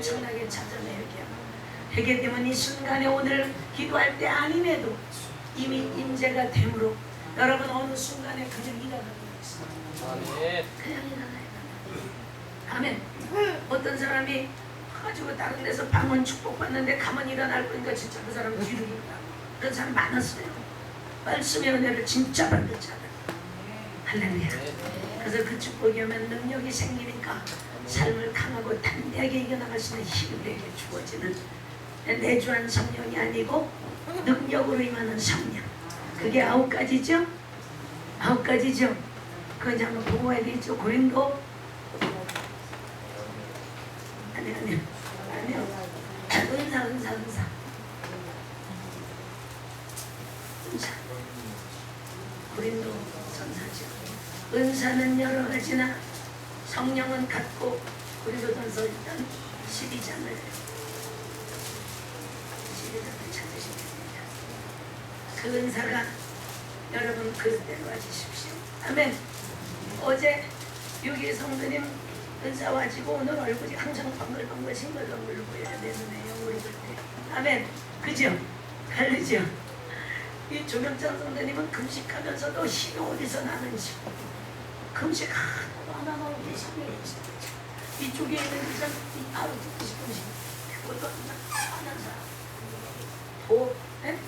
엄청나게 찾아내 회개. 회개되면 이 순간에 오늘 기도할 때 아님에도 이미 임재가 되므로 여러분 어느 순간에 그냥 일어나고. 아멘. 그냥 일어나요. 아멘. 어떤 사람이 가지고 다른 데서 방언 축복받는데 가만히 일어날 거니까 진짜 그 사람 일어나. 그런 사람 많았어요. 말씀의 은혜를 진짜 받았잖아요. 할렐루야. 그래서 그 축복이 오면 능력이 생기니까 삶을 강하고 담대하게 이겨나갈 수 있는 힘이 되게 주어지는 내주한 성령이 아니고 능력으로 임하는 성령. 그게 아홉 가지죠? 아홉 가지죠? 그거 이제 한번 보고 와야 되겠죠? 고린도 아니 아니 아니요 은사 은사 은사 은사 고린도 전사죠 은사는 여러 가지나 성령은 같고 고린도전서 일단 12장을 12장을 찾으시면 됩니다. 그 은사가 여러분 그릇대로 와주십시오. 아멘. 어제 6일 성도님 은사 와지고 오늘 얼굴이 항상 방글방글 싱글벙글 보여요 내 눈에 영으로 볼 때 아멘. 그죠? 다르죠? 이 조명찬 성도님은 금식하면서도 힘이 어디서 나는지 금식 하나만 계시네 이쪽에 있는 사람 이 바로 듣고 싶은 시 그것도 항상 하는 사람 도 네?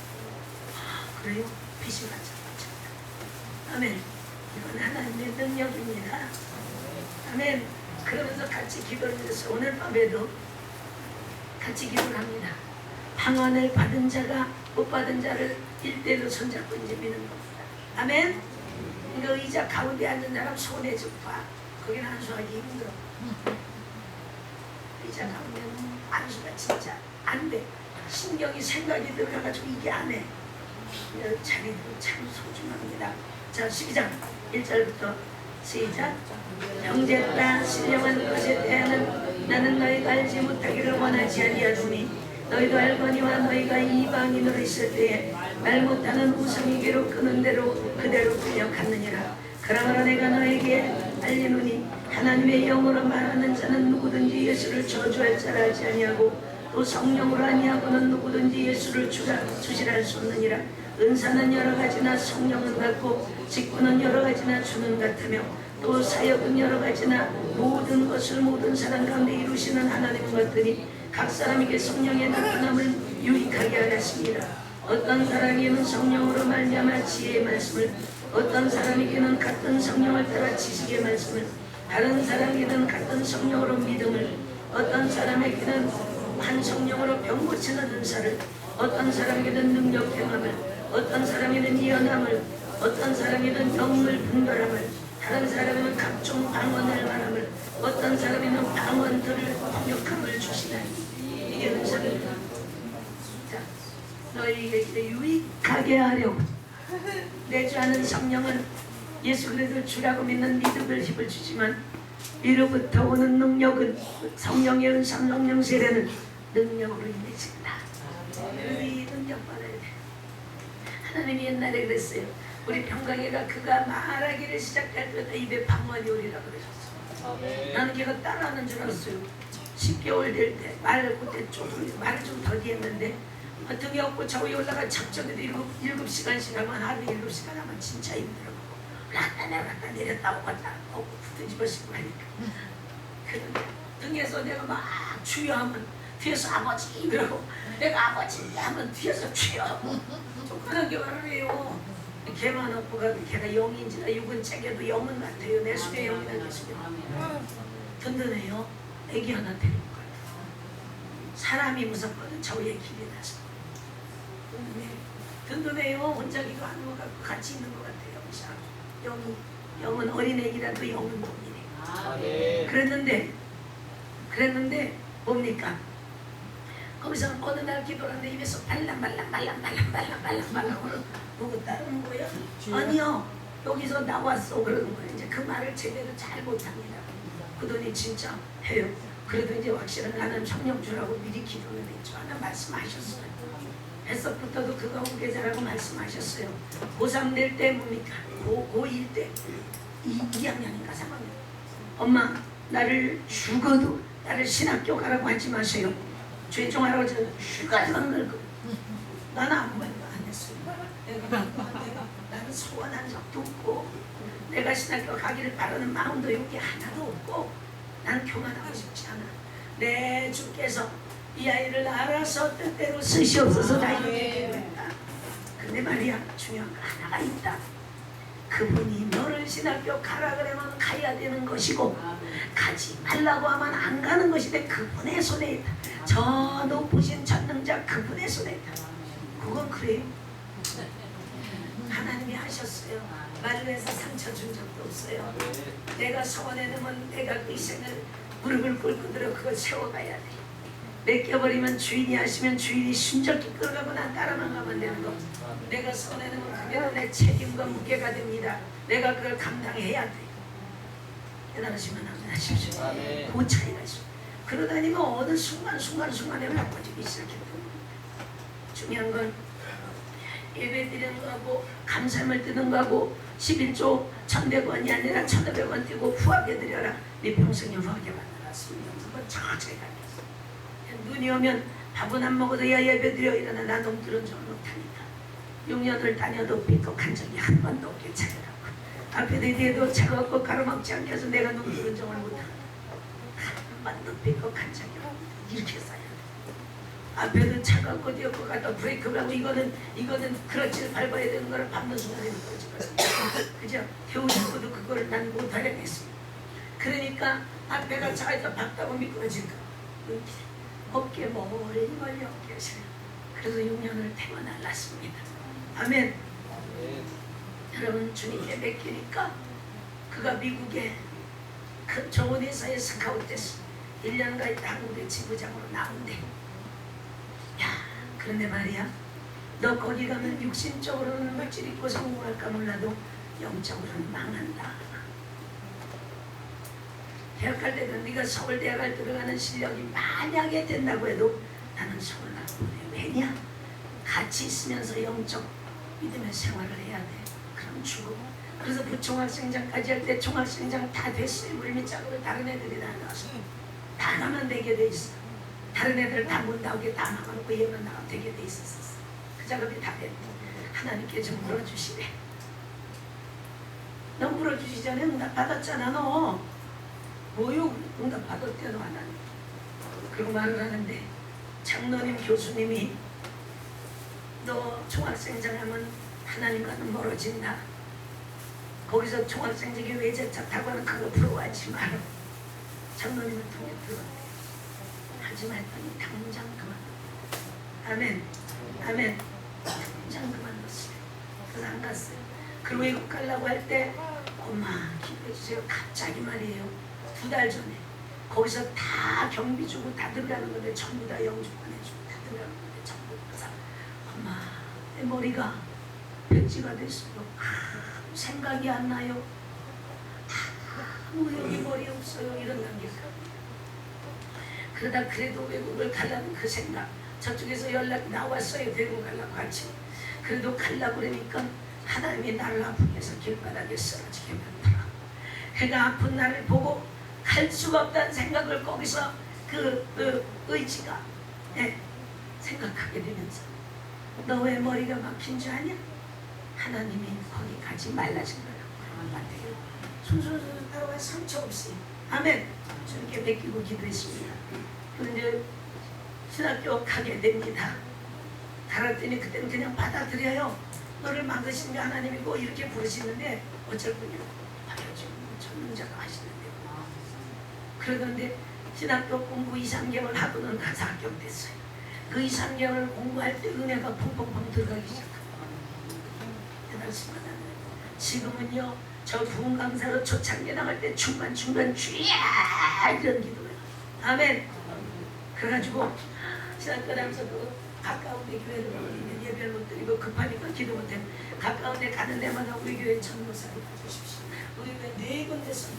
아, 그래요? 빛이 반짝반짝 아멘 이건 하나님의 능력입니다 아멘 그러면서 같이 기도를 해서 오늘 밤에도 같이 기도를 합니다 방언을 받은 자가 못 받은 자를 일대로 손잡고 이제 미는 겁니다 아멘 그 의자 가운데 앉은 사람 손에 좀 봐. 거기는 안수하기 힘들어. 의자 가운데는 안수가 진짜 안 돼. 신경이 생각이 들어가가지고 이게 안 해. 이 자리도 참 소중합니다. 자, 시작. 1절부터 시작. 형제다 신령한 것에 대하는 나는 너희가 알지 못하기를 원하지 아니하노니 너희도 알거니와 너희가 이방인으로 있을 때에 말 못하는 우상이기로 끄는 대로 그대로 끌려갔느니라 그러므로 내가 너에게 알리노니 하나님의 영으로 말하는 자는 누구든지 예수를 저주할 자라 하지 아니하고 또 성령으로 아니하고는 누구든지 예수를 주라, 주시할 수 없느니라 은사는 여러 가지나 성령은 같고 직분은 여러 가지나 주는 같으며 또 사역은 여러 가지나 모든 것을 모든 사람 가운데 이루시는 하나님 같으니 각 사람에게 성령의 나타남을 유익하게 하였습니다. 어떤 사람에게는 성령으로 말미암아 지혜의 말씀을 어떤 사람에게는 같은 성령을 따라 지식의 말씀을 다른 사람에게는 같은 성령으로 믿음을 어떤 사람에게는 한 성령으로 병 고치는 은사를 어떤 사람에게는 능력 경험을 어떤 사람에게는 예언함을 어떤 사람에게는 영물 분별함을 다른 사람에게는 각종 방언을 말함을 어떤 사람에게는 방언들을 번역함을 주시나니 이게 은사입니다. 자, 너희에게 유익하게 하려고 내주하는 성령은 예수 그리스도 주라고 믿는 믿음을 힘을 주지만 이로부터 오는 능력은 성령의 은사 성령 세례는 능력으로 인해진다. 우리 능력 받아야 돼. 하나님이 옛날에 그랬어요. 우리 평강이가 그가 말하기를 시작할 때부터 입에 방언이 오리라 그러셨어. 나는 걔가 따라하는 줄 알았어요. 10개월 될 때 말을 그때 좀 말을 좀 더디했는데 어, 등에 업고 저 위에 올라가 작전에도 일곱, 일곱 시간씩 하면 하루 일곱 시간 하면 진짜 힘들어. 올랐다 내렸다 내렸다 오갔다 오고 뒤집어 씌고 하니까. 그런데 등에서 내가 막 주여하면 뒤에서 아버지 그러고 내가 아버지 하면 뒤에서 그런 경우를 해요. 걔만 없고 가도 걔가 영인지라 육은 책에도 영은 같아요. 내 속에 영이나 내 속에 든든해요. 애기 하나 데리고 가요. 사람이 무섭거든. 저 위에 길이 나서. 든든해. 든든해요. 혼자 기도하는 것 같고 같이 있는 것 같아요. 그래서 영이 영은 어린애기라도 영은 동이래. 아멘. 그랬는데 그랬는데 뭡니까? 거기서 어느 날 기도하는데 입에서 발랑 발랑 발랑 발랑 누구 따르는 거야? 아니요 여기서 나왔어 그러는 거예요 이제 그 말을 제대로 잘 못합니다 그더니 진짜 해요 그래도 이제 확실한 나는 청력 주라고 미리 기도를 했죠 하나 말씀하셨어요 뱃속부터도 그가 후계자라고 말씀하셨어요 고3 될 때 뭡니까? 고, 고1 때 이, 2학년인가 3학년 엄마 나를 죽어도 나를 신학교 가라고 하지 마세요. 죄송하라고 저 슈가만 긁고 나는 아무 말도 안 했어요. 내가 나는 소원한 적도 없고 내가 신학교 가기를 바라는 마음도 여기 하나도 없고 나는 교만하고 싶지 않아. 내 주께서 이 아이를 알아서 뜻대로 쓰시옵소서 다 이렇게 기도했다. 근데 말이야 중요한 거 하나가 있다. 그분이 너를 신학교 가라 그러면 가야 되는 것이고 가지 말라고 하면 안 가는 것인데 그분의 손에 있다. 저 높으신 전능자 그분의 손에 있다. 그건 그래요. 하나님이 하셨어요. 말을 해서 상처 준 적도 없어요. 내가 소원해 놓으면 내가 그 희생을 무릎을 꿇고 들어 그걸 세워가야 돼. 맡겨버리면 주인이 하시면 주인이 순적히 끌어가고 난 따라만 가면 되는 거. 내가 놓으면 그게 내 책임과 무게가 됩니다. 내가 그걸 감당해야 돼. 깨달으시면 하십시오. 그 차이가 있어. 그러다니면 어느 순간 순간 순간에 바꿔지기 시작했던 중요한 건 예배 드리는 거하고 감사함을 드는 거하고 11조 1100원이 아니라 1500원 띄고 후하게 드려라 네 평생에 후하게 만들었습니다 그건 천천히 가 눈이 오면 밥은 안 먹어도 야 예배 드려 이러나? 나 그런 줄 못하니까. 6년을 다녀도 삐걱한 적이 한 번도 없게 차더라고. 앞에도 뒤에도 차가웠고 가로막지 않게 해서 내가 그런 적을 못하고 한 번도 삐걱한 적이 없는데 이렇게 쌓여 앞에는 차가웠고 뒤에고 가다 브레이크를 하고 이거는 이거는 크러치를 밟아야 되는 거를 밟는 순간에 미끄러지거든 그죠? 겨우 죽고도 그거를 난 못하겠어 그러니까 앞에가 차에서 밟다고 미끄러질까 어깨 머리 걸려 어깨 그래서 6년을 태어나 났습니다. 아멘. 여러분 주님께 맡기니까 그가 미국에 그 좋은 회사에 스카웃돼서 1년간 있다 한국의 지부장으로 나온대. 야 그런데 말이야. 너 거기 가면 육신적으로는 물질 있고 성공할까 몰라도 영적으로는 망한다 대학 갈 때는 네가 서울 대학을 들어가는 실력이 만약에 된다고 해도 나는 서울 갈 보내 왜냐? 같이 있으면서 영적 믿음의 생활을 해야 돼. 그럼 죽어. 그래서 부총학생장까지 할 때 총학생장 다 됐어요. 물밑짝으로 다른 애들이 다 나와서. 다 나만 되게 돼 있어. 다른 애들 다못 나오게 다 막아놓고 얘만 나가면 되게 돼 있었어. 그 작업이 다 됐고. 하나님께 좀 물어주시래. 너 물어주시 전에 응답 받았잖아 너 뭐요 응답 받았대 너 하나님 그리고 말을 하는데 장로님 교수님이 너 총학생장 하면 하나님과는 멀어진다. 거기서 총학생장이 외제차 타고 하는 그거 부러워하지 마라 장로님을 통해 들었대 하지 말더니 당장 그만뒀대 아멘. 아멘. 당장 그만뒀어요. 그래서 안 갔어요. 그리고 외국 가려고 할 때 엄마 기도해주세요. 갑자기 말이에요 두 달 전에 거기서 다 경비 주고 다 들어가는 건데 전부 다 영주권 해주고 다 들어가는 건데 전부 다 엄마 내 머리가 백지가 됐어요. 아무 생각이 안 나요. 아무 여기 머리 없어요. 이런 단계가 그러다 그래도 외국을 가려는 그 생각. 저쪽에서 연락이 나왔어요. 외국 가려고 같이 그래도 가려고 그러니까 하나님이 나를 아프게 해서 길바닥에 쓰러지게 만들어. 해가 아픈 나를 보고 갈 수가 없다는 생각을 거기서 그, 그 의지가 예, 생각하게 되면서 너 왜 머리가 막힌 줄 아냐? 하나님이 거기 가지 말라신 거라고 하는 순순순 따라와 상처 없이. 아멘. 주님께 맡기고 기도했습니다. 그런데 신학교 가게 됩니다. 갈았더니 그때는 그냥 받아들여요. 너를 만드신 게 하나님이고 이렇게 부르시는데 어쩔 뿐이고 봐야지 전문자가 하시는데 그러던데 신학교 공부 2, 3개월 하고는 가서 합격됐어요. 그 2, 3개월 공부할 때 은혜가 펑펑펑 들어가기 시작합니다. 대단하십니다 지금은요 저 부흥 강사로 초창기 나갈 때 중간 중간 주야! 이런 기도예요. 아멘! 그래가지고 신학교 다니면서 그 가까운 데 교회를 가면 예배를 못 드리고 급하니까 기도 못해 가까운 데 가는 데마다 우리 교회 전도사를 가주십시오. 우리 교회 네 군데서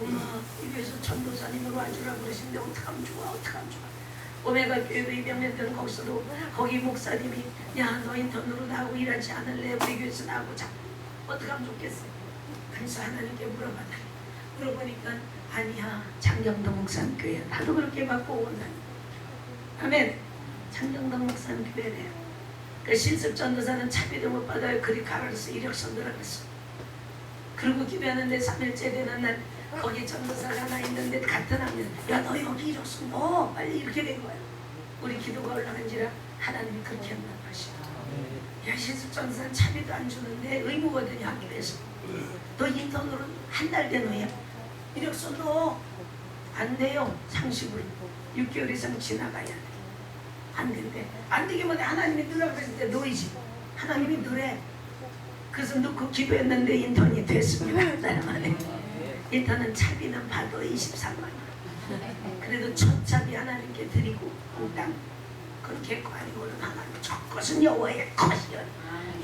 엄마 이 교회에서 전도사님으로 와주라고 그러시는데 어떡하면 좋아 어떡하면 좋아. 오메가 교회도 이병면들은 거기서도 거기 목사님이 야너 인턴으로 나하고 일하지 않을래? 우리 교회에서 나하고 자. 어떡하면 좋겠어. 그래서 하나님께 물어봤다. 물어보니까 아니야. 장경동 목사님 교회. 나도 그렇게 받고 온다 아멘. 장경동 목사님 교회래요 그 실습 전도사는 차비도 못 받아요. 그리 가라서 이력서 그랬어 그리고 기도하는데 3일째 되는 날 거기 전도사가 하나 있는데 같은 학년 야너 여기 이력서 넣어 빨리 이렇게 된 거야 우리 기도가 올라간지라 하나님이 그렇게 한다 하시고 야 실습 전도사는 차비도 안 주는데 의무거든요 학교에서 너 인턴으로 한 달 된 후에 이력서 넣어 안 돼요 상식으로 6개월 이상 지나가야 돼. 안 된대. 안 되기만 해. 하나님이 넣으라고 했을 때 넣이지. 하나님이 넣으래. 그래서 넣고 기도했는데 인턴이 됐습니다. 한달 만에. 인턴은 차비는 받아 23만 원. 그래도 첫 차비 하나님께 드리고 공당 그렇게 관이고는 하나님 첫 것은 여호와의 것이요.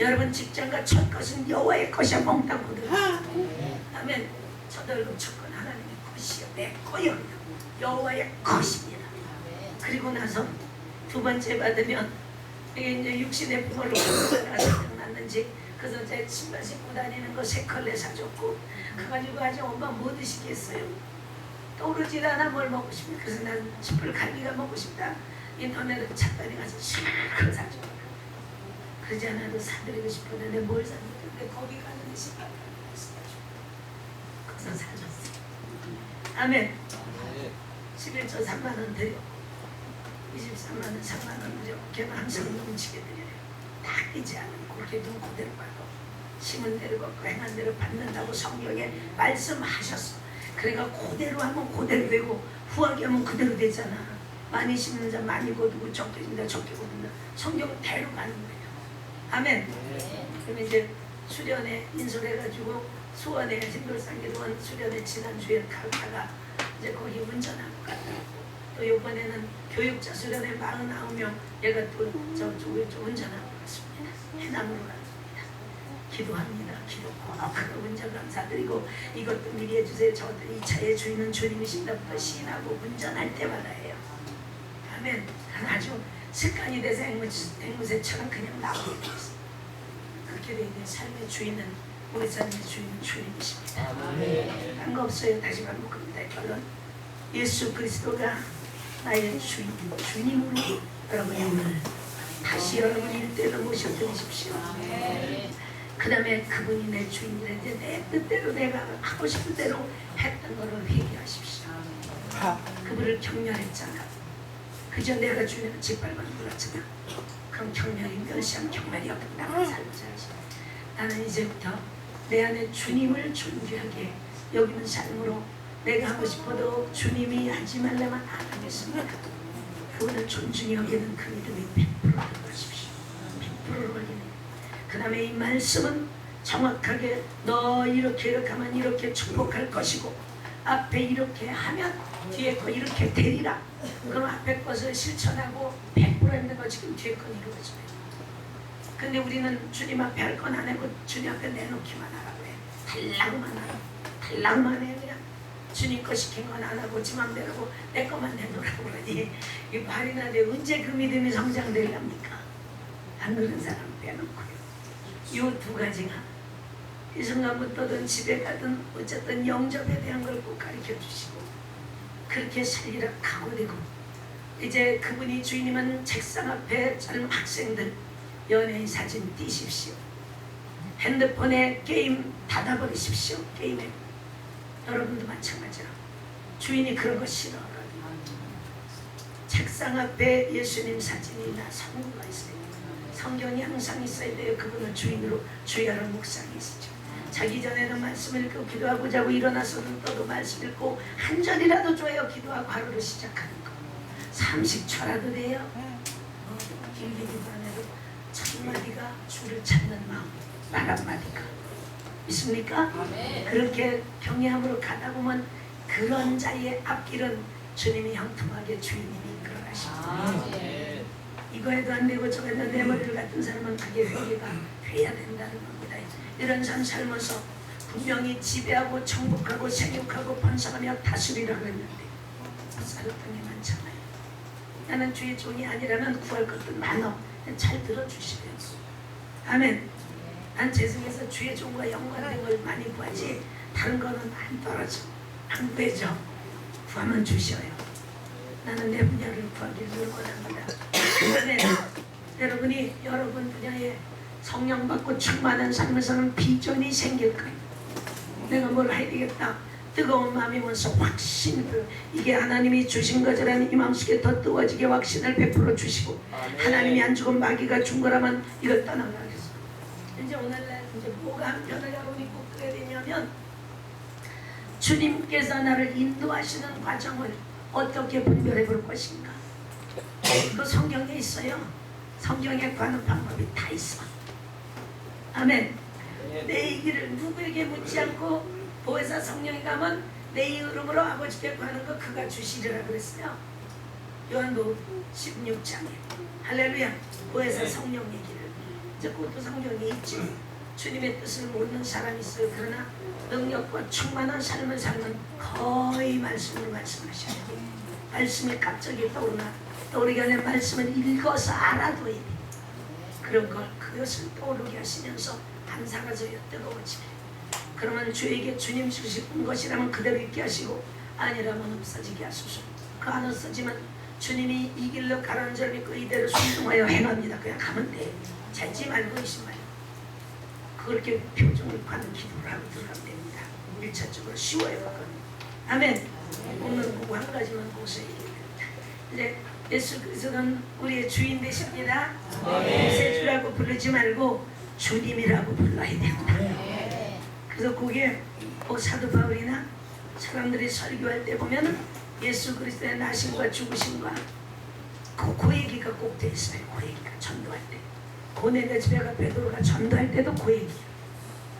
여러분 직장과 첫 것은 여호와의 것이야 몽땅 거들. 아멘. 첫 월급 첫건 하나님의 것이요 내 거요. 여호와의 것입니다. 그리고 나서 두 번째 받으면 이게 이제 육신의 부모로 생각났는지 그래서 제 신발 신고 다니는 거 세 컬레 사줬고 그 가지고 아주 엄마 뭐 드시겠어요? 떠오르질 않아 뭘 먹고 싶니? 그래서 난 숯불 갈비가 먹고 싶다. 인터넷에 찾다니 가서 실컷 사줘. 그러지 않아도 사드리고 싶었는데 뭘 샀는데 거기 가는데 신발 갈비가 있어가지고 그래서 사줬어. 아멘. 11조 3만 원 드려. 23만 원, 3만 원 드려. 걔는 항상 넘치게 드려 이지 않은 그렇게 눈 그대로 받고 심은 대로 받고 행한 대로 받는다고 성경에 말씀하셨어. 그러니까 그대로 하면 그대로 되고 후하게 하면 그대로 되잖아. 많이 심는 자 많이 거두고 적게 심는 자 적게 거둔다. 성경은 대로 가는 거예요. 아멘. 그럼 이제 수련회 인솔해가지고 수원에 신돌산기도원 수련회 지난주에 가다가 이제 거기 운전하고 갔다. 또 이번에는 교육자 수련회 49명 얘가 또 저쪽에 좀 운전하고 갔습니다. 해남으로 갔습니다. 기도합니다. 기도 고하고 운전 감사드리고 이것도 미리 해주세요. 저이 차의 주인은 주님이신다부터 시인하고 운전할 때마다 해요. 아멘. 아주 습관이 돼서 앵무새, 앵무새처럼 그냥 나오게 돼 있어요. 그렇게 돼 있는 삶의 주인은 우리 삶의 주인은 주님이십니다. 딴거 없어요. 다시 반복합니다. 결론. 예수 그리스도가 나의 주인, 주님으로 여러분이 오늘 다시 여러분 일대로 모셔드리십시오. 그 다음에 그분이 내 주인이라는데 내 뜻대로 내가 하고 싶은 대로 했던 거를 회개하십시오. 그분을 경멸했잖아. 그저 내가 주님을 짓밟아 눌렀잖아. 그럼 경멸이 멸시한 경멸이 없고 나만 살자지. 나는 이제부터 내 안에 주님을 존귀하게 여기는 삶으로 내가 하고 싶어도 주님이 하지 말라면 안 하겠습니다. 그분을 존중히 여기는 그 믿음이 100%로 가십시오. 100%로 걸리네. 그 다음에 이 말씀은 정확하게 너 이렇게 이렇게 하면 이렇게 축복할 것이고 앞에 이렇게 하면 뒤에 거 이렇게 되리라. 그럼 앞에 것을 실천하고 100% 했는 거 지금 뒤에 건 이루어져요. 근데 우리는 주님 앞에 할 건 안 하고 주님 앞에 내놓기만 하라고 해. 달라고만 하라. 달라고만 해. 주님 거 시킨 건 안 하고 지 맘대로 하고 내 것만 내놓으라고 그러니 이 말이나 돼 언제 그 믿음이 성장되렵니까? 안 그런 사람 빼놓고요. 이 두 가지가 이 순간부터든 집에 가든 어쨌든 영접에 대한 걸 꼭 가르쳐 주시고 그렇게 살리라 각오되고 이제 그분이 주인이면 책상 앞에 젊은 학생들 연예인 사진 띄십시오. 핸드폰에 게임 닫아버리십시오. 게임에 여러분도 마찬가지로 주인이 그런 거 싫어하거든요. 책상 앞에 예수님 사진이나 성구가 있어요. 성경이 항상 있어야 돼요. 그분을 주인으로 주의하는 묵상이 있죠. 자기 전에는 말씀 읽고 기도하고 자고 일어나서는 또도 말씀 읽고 한 절이라도 줘요. 기도하고 하루를 시작하는 거. 30초라도 돼요. 어, 길게 기도 안 해도 첫 마디가 주를 찾는 마음 말 한마디가 있습니까? 그렇게 경외함으로 가다 보면 그런 자의 앞길은 주님이 형통하게 주인님이 이끌어가십니다. 이거 해도 안 되고 저거 해도 내 머리를 같은 사람은 그게 회개가 돼야 된다는 겁니다. 이런 삶 살면서 분명히 지배하고 정복하고 생육하고 번성하며 다스리라 그랬는데 살았던 게 많잖아요. 나는 주의 종이 아니라면 구할 것도 많어. 잘 들어주시면 아멘. 난 죄송해서 주의 종과 연관된 걸 많이 구하지 다른 거는 안 떨어져. 안 되죠. 구하면 주셔요. 나는 내 분야를 구하기를 원합니다. 네, 여러분이 여러분 분야에 성령 받고 충만한 삶을 사는 비전이 생길 거예요. 내가 뭘 해야 되겠다. 뜨거운 마음이 먼저 확신을 이게 하나님이 주신 거라는 이 마음속에 더 뜨거워지게 확신을 베풀어 주시고 하나님이 안 주고 마귀가 준 거라면 이걸 떠나가겠어. 이제 오늘날 이제 뭐가 한편을 여러분이 꼭 그래야 되냐면 주님께서 나를 인도하시는 과정을 어떻게 분별해 볼 것인가. 그 성경에 있어요. 성경에 관한 방법이 다 있어. 아멘. 내 얘기를 누구에게 묻지 않고 보혜사 성령이 가면 내 이름으로 아버지께 구하는 거 그가 주시리라 그랬어요. 요한도 16장에 할렐루야 보혜사 성령 얘기를 그것도 성경에 있지 주님의 뜻을 묻는 사람이 있어요. 그러나 능력과 충만한 삶을 살면 거의 말씀으로 말씀하셔야 돼요. 말씀이 갑자기 떠오르나 떠오르기 전에 말씀을 읽어서 알아둬야 돼. 그런 걸 그것을 떠오르게 하시면서 안 사라져요. 뜨거워지게. 그러면 주에게 주님 주신 것이라면 그대로 있게 하시고 아니라면 없어지게 하소서. 그 안 없어지면 주님이 이 길로 가라는 줄 믿고 이대로 순종하여 행합니다. 그냥 가면 돼. 찾지 말고 말고. 그렇게 표정을 받는 기도를 하고 들어가면 됩니다. 일차적으로 쉬워요. 그건. 아멘. 오늘 그거 한 가지만 보세요. 이제 예수 그리스도는 우리의 주인 되십니다. 세 주라고 부르지 말고 주님이라고 불러야 됩니다. 그래서 그게 뭐 사도 바울이나 사람들이 설교할 때 보면은 예수 그리스도의 나심과 죽으심과 그, 그 얘기가 꼭 돼 있어요. 그 얘기가 전도할 때. 고넬의 집에 가 베드로가 전도할 때도 그 얘기야.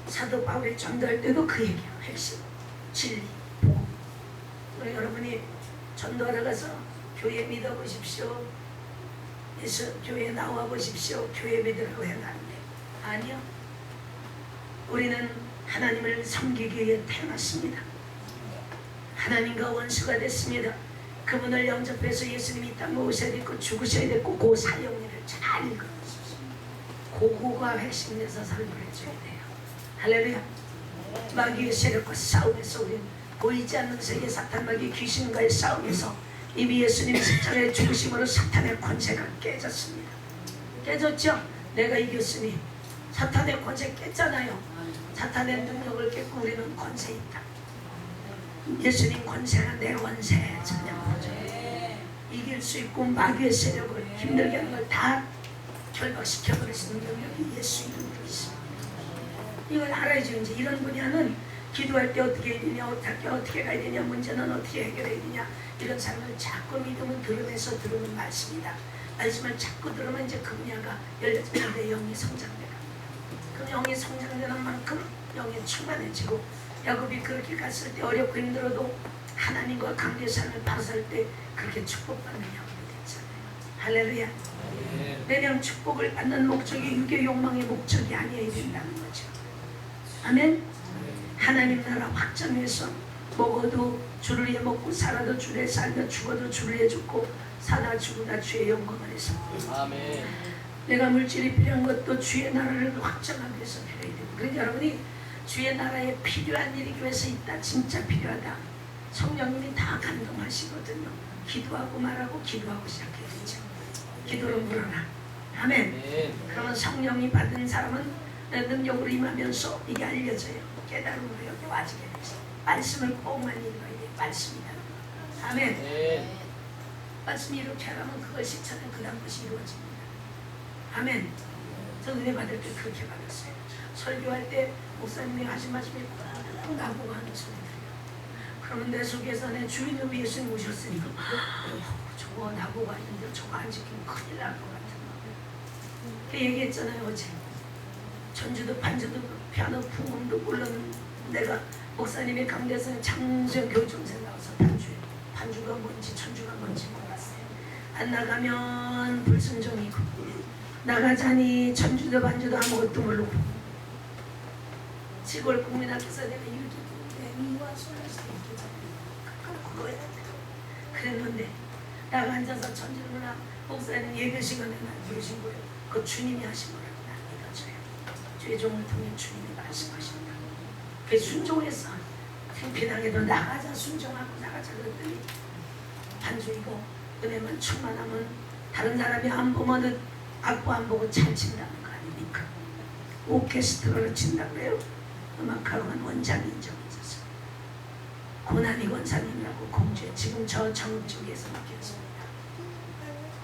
사도 바울이 전도할 때도 그 얘기야. 핵심, 진리, 복음. 여러분이 전도하러 가서 교회 믿어보십시오. 예수 교회 나와 보십시오. 교회 믿으라고 해놨는데 아니요. 우리는 하나님을 섬기기 위해 태어났습니다. 하나님과 원수가 됐습니다. 그분을 영접해서 예수님이 이 땅에 오셔야 됐고 죽으셔야 됐고 그 사역일을 잘 읽어주십시오. 그거가 핵심에서 설교해줘야 돼요. 할렐루야. 마귀의 세력과 싸움에서 우리는 보이지 않는 세계 사탄 마귀 귀신과의 싸움에서 이미 예수님 십자가의 죽으심으로 사탄의 권세가 깨졌습니다. 깨졌죠? 내가 이겼으니 사탄의 권세 깼잖아요. 사탄의 능력을 깼고 우리는 권세 있다. 예수님 권세가 내 권세 전혀 보죠. 이길 수 있고 마귀의 세력을 힘들게 하는 걸 다 결박시켜 버릴 수 있는 능력이 예수 이름으로 있습니다. 이걸 알아야죠. 이제 이런 분야는 기도할 때 어떻게 해야 되냐, 어떻게, 어떻게 가야 되냐, 문제는 어떻게 해결해야 되냐, 이런 삶을 자꾸 믿음은 들으면서 들으는 말씀이다. 말씀을 자꾸 들으면 이제 그 분야가 열려지면 내 영이 성장돼 갑니다. 그 영이 성장되는 만큼 영이 충만해지고 야곱이 그렇게 갔을 때 어렵고 힘들어도 하나님과 관계 삶을 바로살 때 그렇게 축복받는 야곱이 됐잖아요. 할렐루야. 내면 축복을 받는 목적이 유교 욕망의 목적이 아니어야 된다는 거죠. 아멘. 하나님 나라 확정해서 먹어도 주를 위해 먹고 살아도 주를 위해 살며 죽어도 주를 위해 죽고 사다 죽으다 주의 영광을 해서 아멘. 내가 물질이 필요한 것도 주의 나라를 확정하기 위해서 되고 그래서 여러분이 주의 나라에 필요한 일이 교회에서 있다 진짜 필요하다 성령님이 다 감동하시거든요 기도하고 말하고 기도하고 시작해야 되죠 기도로 물어라 아멘. 그러면 성령이 받은 사람은 능력으로 임하면서 이게 알려져요. 깨달음으로 여기 와지게 되죠. 말씀을 꼭만 읽어야 돼. 말씀이라는 거. 아멘. 아멘. 말씀이 이렇게 하라면 그걸 실천해 그 다음 것이 이루어집니다. 아멘. 저 은혜 받을 때 그렇게 받았어요. 설교할 때 목사님이 하신 말씀이 꼭 나보고 하는 소리 들려요. 그러면 내 속에서 내 주인을 예수님 오셨으니까 어, 저거 나보고 하는데 저거 안 지키면 큰일 날 것 같은 마음. 그 얘기했잖아요 어제. 전주도 반주도 피아노 풍음도 물론 내가 목사님의 강대에서 장수영 교정생 나와서 반주에 반주가 뭔지 천주가 뭔지 몰랐어요. 안 나가면 불순종이고 나가자니 천주도 반주도 아무것도 모르고 시골 국민학교에서 내가 이렇게 미와 해야 돼. 그랬는데 나가 앉아서 천주누나 목사님 예배 시간에 날 부르신 거예요. 그 주님이 하신 거라고 난 믿어져요. 주의 종을 통해 주님이 말씀하신다. 그 순종했어. 생피당에도 나가자 순종하고 나가자 그랬더니 반주이고 은혜만 충만하면 다른 사람이 안 보면은 악보 안 보고 잘 친다는 거 아닙니까? 오케스트라를 친다 그래요. 음악학원 원장이 인정해줬어요. 고난이 원사님이라고 공주에 지금 저 정쪽에서 맡겼습니다.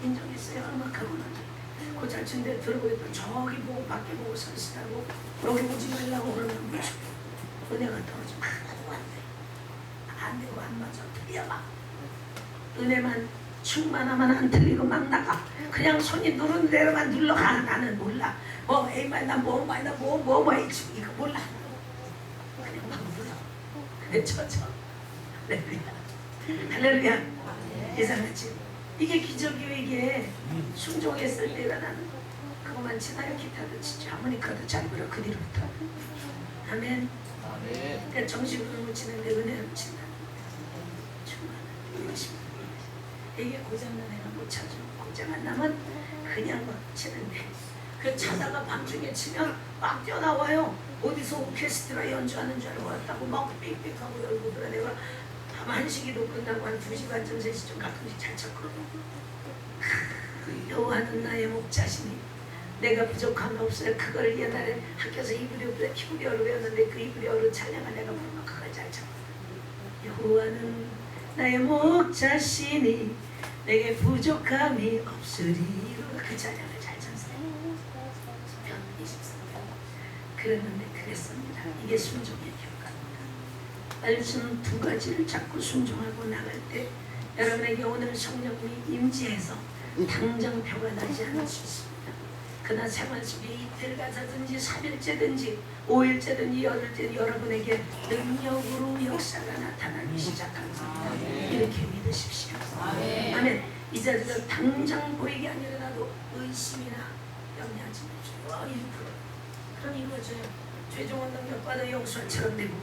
인정했어요. 음악학원은. 고잘 친데 들고 있던 저기 보고 밖에 보고 서 있으라고 여기 오지 말라고 그러면 뭐 은혜가 떨어지면 하나도 안 돼. 안 되고 안 맞아. 틀려봐. 은혜만 충만하면 안 틀리고 막 나가. 그냥 손이 누른 대로만 눌러가. 나는 몰라. 뭐 A 마이너 뭐 마이너 뭐뭐 H 이거 몰라. 근데 저저 할렐루야. 할렐루야. 이상하지. 이게 기적이요 이게 순종했을 때가 나는 그것만 치나요. 기타도 치죠. 하모니카도 잘 불어. 그 뒤로부터. 아멘. 아멘. 그러니까 정식으로 못 치는데 은혜로 친다. 열심히 이게 고장난 애가 못 찾아. 고장 안 나면 그냥 막 치는데. 그 차다가 밤중에 치면 막 뛰어나와요 어디서 오케스트라 연주하는 줄 알고 왔다고 막 삑삑하고 열고 그래 내가 밤 한시기도 끝나고 한 2시간쯤 3시쯤 가끔씩 잘 쳤거든. 그 여호와는 나의 목자시니 내가 부족함이 없어요 그걸 옛날에 학교에서 이브리어로 히브리어로 배웠는데 그 이브리어로 찬양을 내가 부르면 그걸 잘 쳤거든. 여호와는 나의 목자시니 내게 부족함이 없으리 그 찬양을 잘 쳤어요. 편 23편. 그랬는데 그랬습니다 이게 순종의 효과입니다 말씀 두 가지를 자꾸 순종하고 나갈 때 여러분에게 오늘 성령이 임재해서 당장 표가 나지 않을 수 있습니다. 그러나 생활 속에 이틀 가서든지 3일째든지 5일째든지 열흘째 여러분에게 능력으로 역사가 나타나기 시작합니다. 이렇게 믿으십시오. 아멘. 이 자리가 당장 보이게 아니라도 의심이나 염려하지 마십시오. 어, 1%. 그럼 이거죠. 최종원 능력받아 용서처럼 되고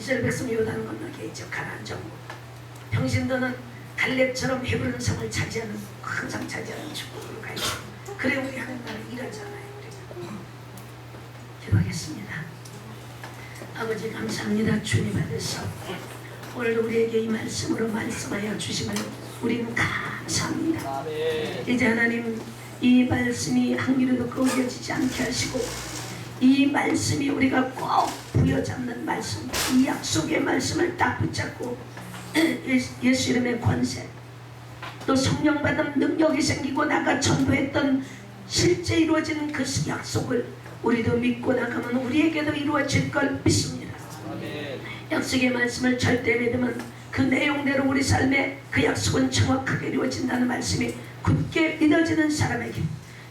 이스라엘 백성 요단 건너게 있죠. 가나안 정부. 평신도는 갈렙처럼 헤브론 성을 차지하는 항상 차지하는 축복으로 가요. 그래 우리 하나님 일하잖아요. 우리가. 기도하겠습니다. 아버지 감사합니다. 주님 안에서 오늘도 우리에게 이 말씀으로 말씀하여 주심을 우리는 감사합니다. 이제 하나님 이 말씀이 한 귀로도 끊겨지지 않게 하시고 이 말씀이 우리가 꼭 부여잡는 말씀 이 약속의 말씀을 딱 붙잡고 예수- 이름의 권세 또 성령 받은 능력이 생기고 나가 전도했던 실제 이루어지는 그 약속을 우리도 믿고 나가면 우리에게도 이루어질 걸 믿습니다. 약속의 말씀을 절대 믿으면 그 내용대로 우리 삶에 그 약속은 정확하게 이루어진다는 말씀이 굳게 믿어지는 사람에게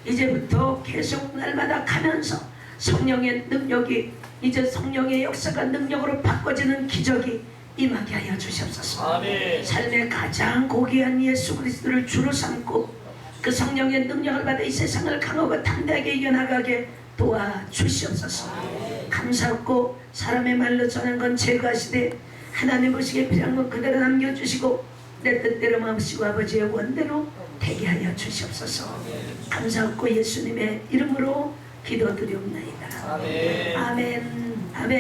이제부터 계속 날마다 가면서 성령의 능력이 이제 성령의 역사가 능력으로 바꿔지는 기적이 임하게 하여 주시옵소서. 아멘. 삶의 가장 고귀한 예수 그리스도를 주로 삼고 그 성령의 능력을 받아 이 세상을 강하고 담대하게 이겨나가게 도와 주시옵소서. 감사없고 사람의 말로 전한 건 제거하시되 하나님 보시기에 필요한 건 그대로 남겨주시고 내 뜻대로 마음씨고 아버지의 원대로 되게 하여 주시옵소서. 감사없고 예수님의 이름으로 기도드리옵나이다. 아멘. 아멘. 아멘.